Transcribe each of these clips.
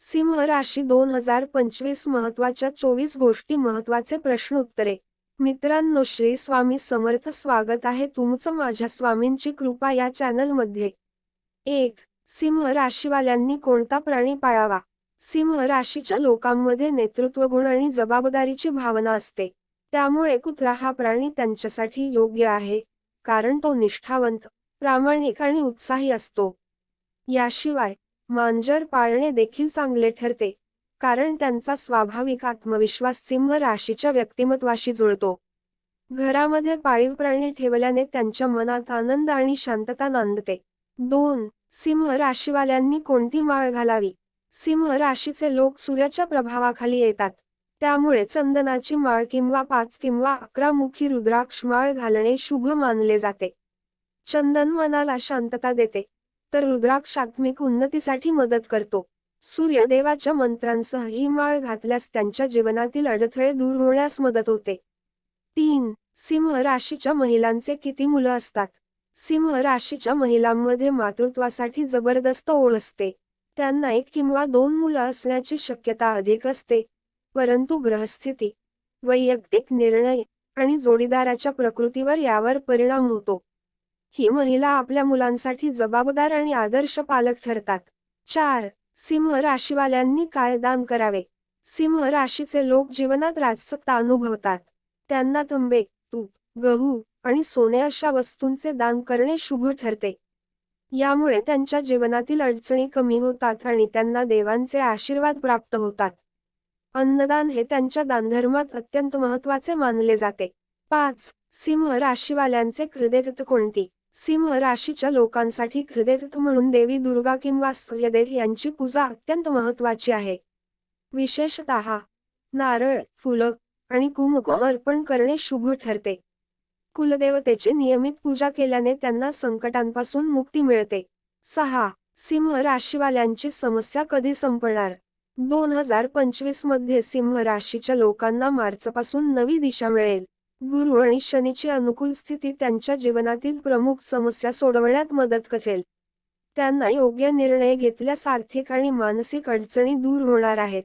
सिंह राशी दोन हजार पंचवीस महत्त्वाच्या चोवीस गोष्टी महत्त्वाचे प्रश्न उत्तरे. मित्रांनो श्री स्वामी समर्थ स्वागत आहे तुमचं माझ्या स्वामींची कृपा या चॅनलमध्ये एक सिंह राशीवाल्यांनी कोणता प्राणी पाळावा? सिंह राशीच्या लोकांमध्ये नेतृत्व गुण आणि जबाबदारीची भावना असते. त्यामुळे कुत्रा हा प्राणी त्यांच्यासाठी योग्य आहे कारण तो निष्ठावंत प्रामाणिक आणि उत्साही असतो. याशिवाय मांजर पाळणे देखील चांगले ठरते कारण त्यांचा स्वाभाविक आत्मविश्वास सिंह राशीच्या व्यक्तिमत्वाशी जुळतो. घरामध्ये पाळीव प्राणी ठेवल्याने त्यांच्या मनात आनंद आणि शांतता नांदते. दोन सिंह राशीवाल्यांनी कोणती माळ घालावी? सिंह राशीचे लोक सूर्याच्या प्रभावाखाली येतात. त्यामुळे चंदनाची माळ किंवा पाच किंवा अकरा मुखी रुद्राक्ष माळ घालणे शुभ मानले जाते. चंदन मनाला शांतता देते. तर रुद्राक्ष आत्मिक उन्नतीसाठी मदत करतो. सूर्यदेवाच्या मंत्रांसह ही माळ घातल्यास त्यांच्या जीवनातील अडथळे दूर होण्यास मदत होते. तीन सिंह राशीच्या महिलांचे किती मुलं असतात? सिंह राशीच्या महिलांमध्ये मातृत्वासाठी जबरदस्त ओढ असते. त्यांना एक किंवा दोन मुलं असण्याची शक्यता अधिक असते. परंतु ग्रहस्थिती वैयक्तिक निर्णय आणि जोडीदाराच्या प्रकृतीवर यावर परिणाम होतो. ही महिला आपल्या मुलांसाठी जबाबदार आणि आदर्श पालक ठरतात. चार सिंह राशीवाल्यांनी काय दान करावे. सिंह राशीचे लोक जीवनात राजसत्ता अनुभवतात. त्यांना तंबे तूप गहू आणि सोने अशा वस्तूंचे दान करणे शुभ ठरते. यामुळे त्यांच्या जीवनातील अडचणी कमी होतात आणि त्यांना देवांचे आशीर्वाद प्राप्त होतात. अन्नदान हे त्यांच्या दानधर्मात अत्यंत महत्त्वाचे मानले जाते. पाच सिंह राशीवाल्यांचे हृदयत कोणती? सिंह राशीच्या लोकांसाठी हृदयत म्हणून देवी दुर्गा किंवा सूर्यदेव यांची पूजा अत्यंत महत्वाची आहे. विशेषतः नारळ फुलं आणि कुमकुम अर्पण करणे शुभ ठरते. कुलदेवतेची नियमित पूजा केल्याने त्यांना संकटांपासून मुक्ती मिळते. सहा सिंह राशीवाल्यांची समस्या कधी संपणार? दोन हजार पंचवीसमध्ये सिंह राशीच्या लोकांना मार्चपासून नवी दिशा मिळेल. गुरु आणि शनीची अनुकूल स्थिती त्यांच्या जीवनातील प्रमुख समस्या सोडवण्यात मदत करेल. त्यांना योग्य निर्णय घेतल्यास आर्थिक आणि मानसिक अडचणी दूर होणार आहेत.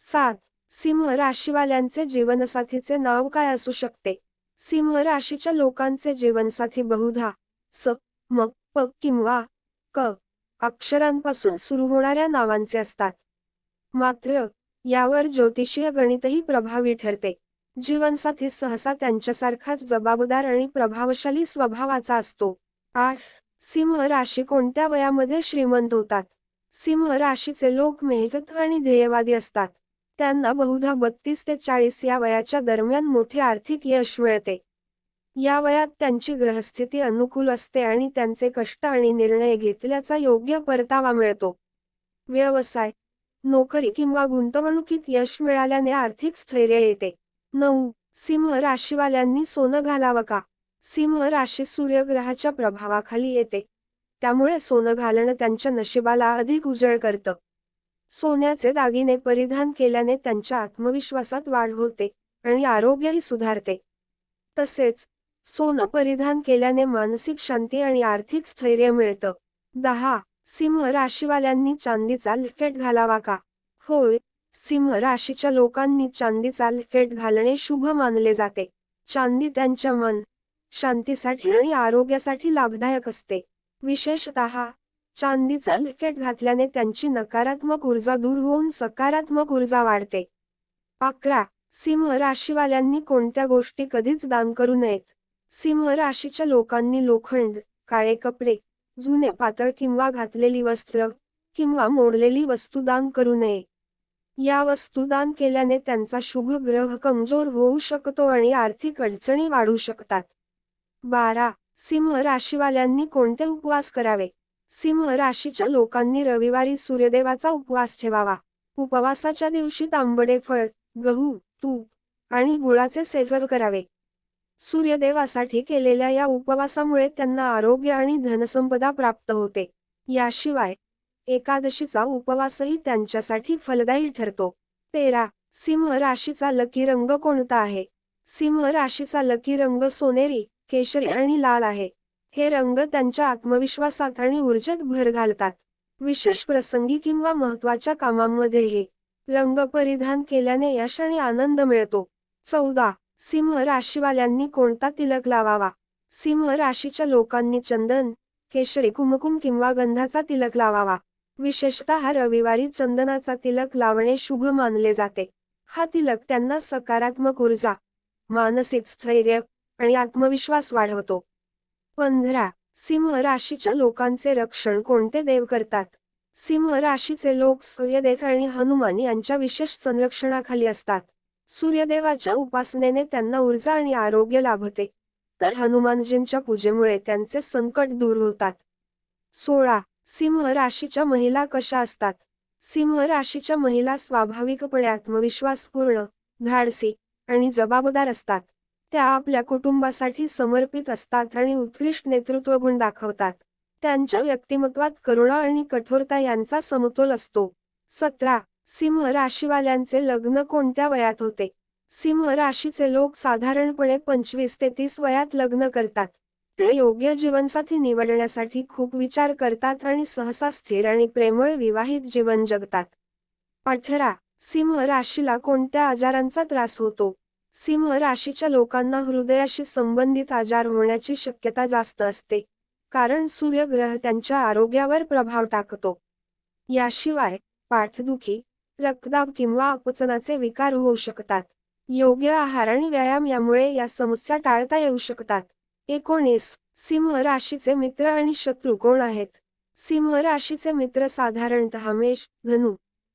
सात सिंह राशीवाल्यांचे जीवनसाथीचे नाव काय असू शकते? सिंह राशीच्या लोकांचे जीवनसाथी बहुधा स म प किंवा क अक्षरांपासून सुरू होणाऱ्या नावांचे असतात. मात्र यावर ज्योतिषीय गणितही प्रभावी ठरते. जीवनसाथी सहसा त्यांच्यासारखाच जबाबदार आणि प्रभावशाली स्वभावाचा असतो. आठ सिंह राशी कोणत्या वयामध्ये श्रीमंत होतात? सिंह राशीचे लोक मेहनत आणि ध्येयवादी असतात. त्यांना बहुधा बत्तीस ते चाळीस या वयाच्या दरम्यान मोठे आर्थिक यश मिळते. या वयात त्यांची ग्रहस्थिती अनुकूल असते आणि त्यांचे कष्ट आणि निर्णय घेतल्याचा योग्य परतावा मिळतो. व्यवसाय नोकरी किंवा गुंतवणुकीत यश मिळाल्याने आर्थिक स्थैर्य येते. नऊ. सिंह राशीवाल्यांनी सोनं घालावं का? सिंह राशी सूर्यग्रहाच्या प्रभावाखाली येते. त्यामुळे सोनं घालणं त्यांच्या नशिबाला अधिक उजळ करतं. सोन्याचे दागिने परिधान केल्याने त्यांच्या आत्मविश्वासात वाढ होते आणि आरोग्यही सुधारते. तसेच सोनं परिधान केल्याने मानसिक शांती आणि आर्थिक स्थैर्य मिळतं. दहा. सिंह राशीवाल्यांनी चांदीचा लिकेट घालावा का? होय सिंह राशीच्या लोकांनी चांदीचा लिकेट घालणे शुभ मानले जाते. चांदी त्यांच्या मन शांतीसाठी आणि आरोग्यासाठी लाभदायक असते. विशेषतः चांदीचा लिकेट घातल्याने त्यांची नकारात्मक ऊर्जा दूर होऊन सकारात्मक ऊर्जा वाढते. अकरा सिंह राशीवाल्यांनी कोणत्या गोष्टी कधीच दान करू नयेत. सिंह राशीच्या लोकांनी लोखंड काळे कपडे जुने पातळ किंवा घातलेली वस्त्र किंवा मोडलेली वस्तू दान करू नये. या वस्तू दान केल्याने त्यांचा शुभ ग्रह कमजोर होऊ शकतो आणि आर्थिक अडचणी वाढू शकतात. बारा. सिंह राशीवाल्यांनी कोणते उपवास करावे? सिंह राशीच्या लोकांनी रविवारी सूर्यदेवाचा उपवास ठेवावा. उपवासाच्या दिवशी तांबडे फळ गहू तूप आणि गुळाचे सेवन करावे. सूर्यदेवासाठी केलेल्या या उपवासामुळे त्यांना आरोग्य आणि धनसंपदा प्राप्त होते. याशिवाय एकादशीचा उपवासही त्यांच्यासाठी फलदायी ठरतो. तेरा. सिंह राशीचा लकी रंग कोणता आहे? सिंह राशीचा लकी रंग सोनेरी केशरी आणि लाल आहे. हे रंग त्यांच्या आत्मविश्वासात आणि ऊर्जेत भर घालतात. विशेष प्रसंगी किंवा महत्त्वाच्या कामांमध्ये हे रंग परिधान केल्याने यश आणि आनंद मिळतो. चौदा. सिंह राशीवाल्यांनी कोणता तिलक लावावा? सिंह राशीच्या लोकांनी चंदन केशरी कुमकुम किंवा गंधाचा तिलक लावावा. विशेषतः रविवारी चंदनाचा तिलक लावणे शुभ मानले जाते. हा तिलक त्यांना सकारात्मक ऊर्जा मानसिक स्थैर्य आणि आत्मविश्वास वाढवतो. पंधरा सिंह राशीच्या लोकांचे रक्षण कोणते देव करतात? सिंह राशीचे लोक सूर्यदेव आणि हनुमान यांच्या विशेष संरक्षणाखाली असतात. सूर्यदेवाच्या उपासनेने त्यांना ऊर्जा आणि आरोग्य लाभते. तर हनुमानजींच्या पूजेमुळे त्यांचे संकट दूर होतात. सोळा सिंह राशीच्या महिला कशा असतात? सिंह राशीच्या महिला स्वाभाविकपणे आत्मविश्वासपूर्ण धाडसी आणि जबाबदार असतात. त्या आपल्या कुटुंबासाठी समर्पित असतात आणि उत्कृष्ट नेतृत्व गुण दाखवतात. त्यांच्या व्यक्तिमत्वात करुणा आणि कठोरता यांचा समतोल असतो. सतरा. सिंह राशीवाल्यांचे लग्न कोणत्या वयात होते? सिंह राशीचे लोक साधारणपणे पंचवीस ते तीस वयात लग्न करतात. ते योग्य जीवनसाथी निवडण्यासाठी खूप विचार करतात आणि सहसा स्थिर आणि प्रेमळ विवाहित जीवन जगतात. अठरा. सिंह राशीला कोणत्या आजारांचा त्रास होतो? सिंह राशीच्या लोकांना हृदयाशी संबंधित आजार होण्याची शक्यता जास्त असते कारण सूर्यग्रह त्यांच्या आरोग्यावर प्रभाव टाकतो. याशिवाय पाठदुखी रक्तदाब किंवा अपचनाचे विकार होऊ शकतात. योग्य आहार आणि व्यायाम यामुळे या समस्या टाळता येऊ शकतात. एकोणीस सिंह राशीचे मित्र आणि शत्रू कोण आहेत? सिंह राशीचे मित्र साधारणतः मेष धनु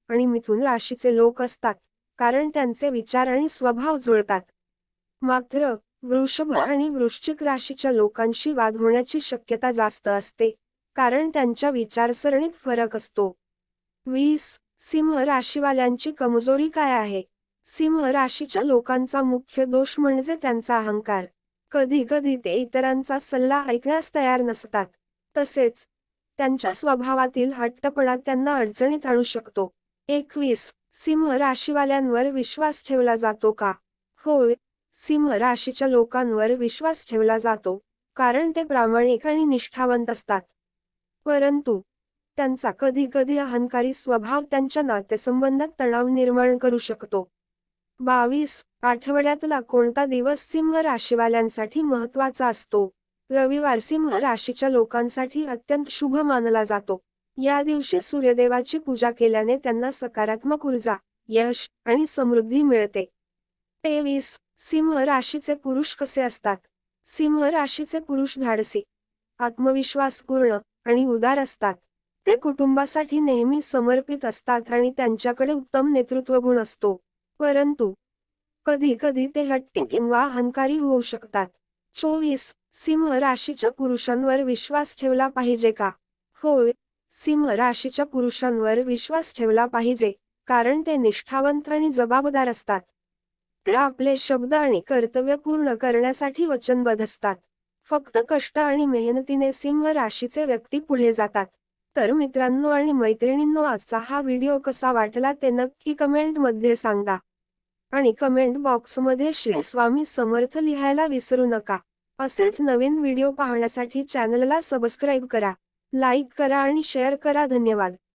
आणि मिथुन राशीचे लोक असतात कारण त्यांचे विचार आणि स्वभाव जुळतात. मात्र वृषभ आणि वृश्चिक राशीच्या लोकांशी वाद होण्याची शक्यता जास्त असते कारण त्यांच्या विचारसरणीत फरक असतो. वीस सिंह राशीवाल्यांची कमजोरी काय आहे? सिंह राशीच्या लोकांचा मुख्य दोष म्हणजे त्यांचा अहंकार. कधी कधी ते इतरांचा सल्ला ऐकण्यास तयार नसतात. तसेच त्यांच्या स्वभावातील हट्टपणा त्यांना अडचणीत आणू शकतो. एकवीस सिंह राशीवाल्यांवर विश्वास ठेवला जातो का? होय सिंह राशीच्या लोकांवर विश्वास ठेवला जातो कारण ते प्रामाणिक आणि निष्ठावंत असतात. परंतु त्यांचा कधी कधी अहंकारी स्वभाव त्यांच्या नातेसंबंधात तणाव निर्माण करू शकतो. बावीस आठवड्यातला कोणता दिवस सिंह राशीवाल्यांसाठी महत्त्वाचा असतो? रविवार सिंह राशीच्या लोकांसाठी अत्यंत शुभ मानला जातो. या दिवशी सूर्यदेवाची पूजा केल्याने त्यांना सकारात्मक ऊर्जा यश आणि समृद्धी मिळते. तेवीस सिंह राशीचे पुरुष कसे असतात? सिंह राशीचे पुरुष धाडसी आत्मविश्वासपूर्ण आणि उदार असतात. ते कुटुंबासाठी नेहमी समर्पित असतात आणि त्यांच्याकडे उत्तम नेतृत्व गुण असतो. परंतु कधी कधी ते हट्टी किंवा अहंकारी होऊ शकतात. चोवीस सिंह राशीच्या पुरुषांवर विश्वास ठेवला पाहिजे का? होय सिंह राशीच्या पुरुषांवर विश्वास ठेवला पाहिजे कारण ते निष्ठावंत आणि जबाबदार असतात. ते आपले शब्द आणि कर्तव्य पूर्ण करण्यासाठी वचनबद्ध असतात. फक्त कष्ट आणि मेहनतीने सिंह राशीचे व्यक्ती पुढे जातात. तर मित्रांनो आणि मैत्रिणींनो आजचा हा व्हिडिओ कसा वाटला ते नक्की कमेंटमध्ये सांगा. आणि कमेंट बॉक्समध्ये श्री स्वामी समर्थ लिहायला विसरू नका. असेच नवीन व्हिडिओ पाहण्यासाठी चॅनलला सबस्क्राईब करा. लाईक करा आणि शेअर करा. धन्यवाद.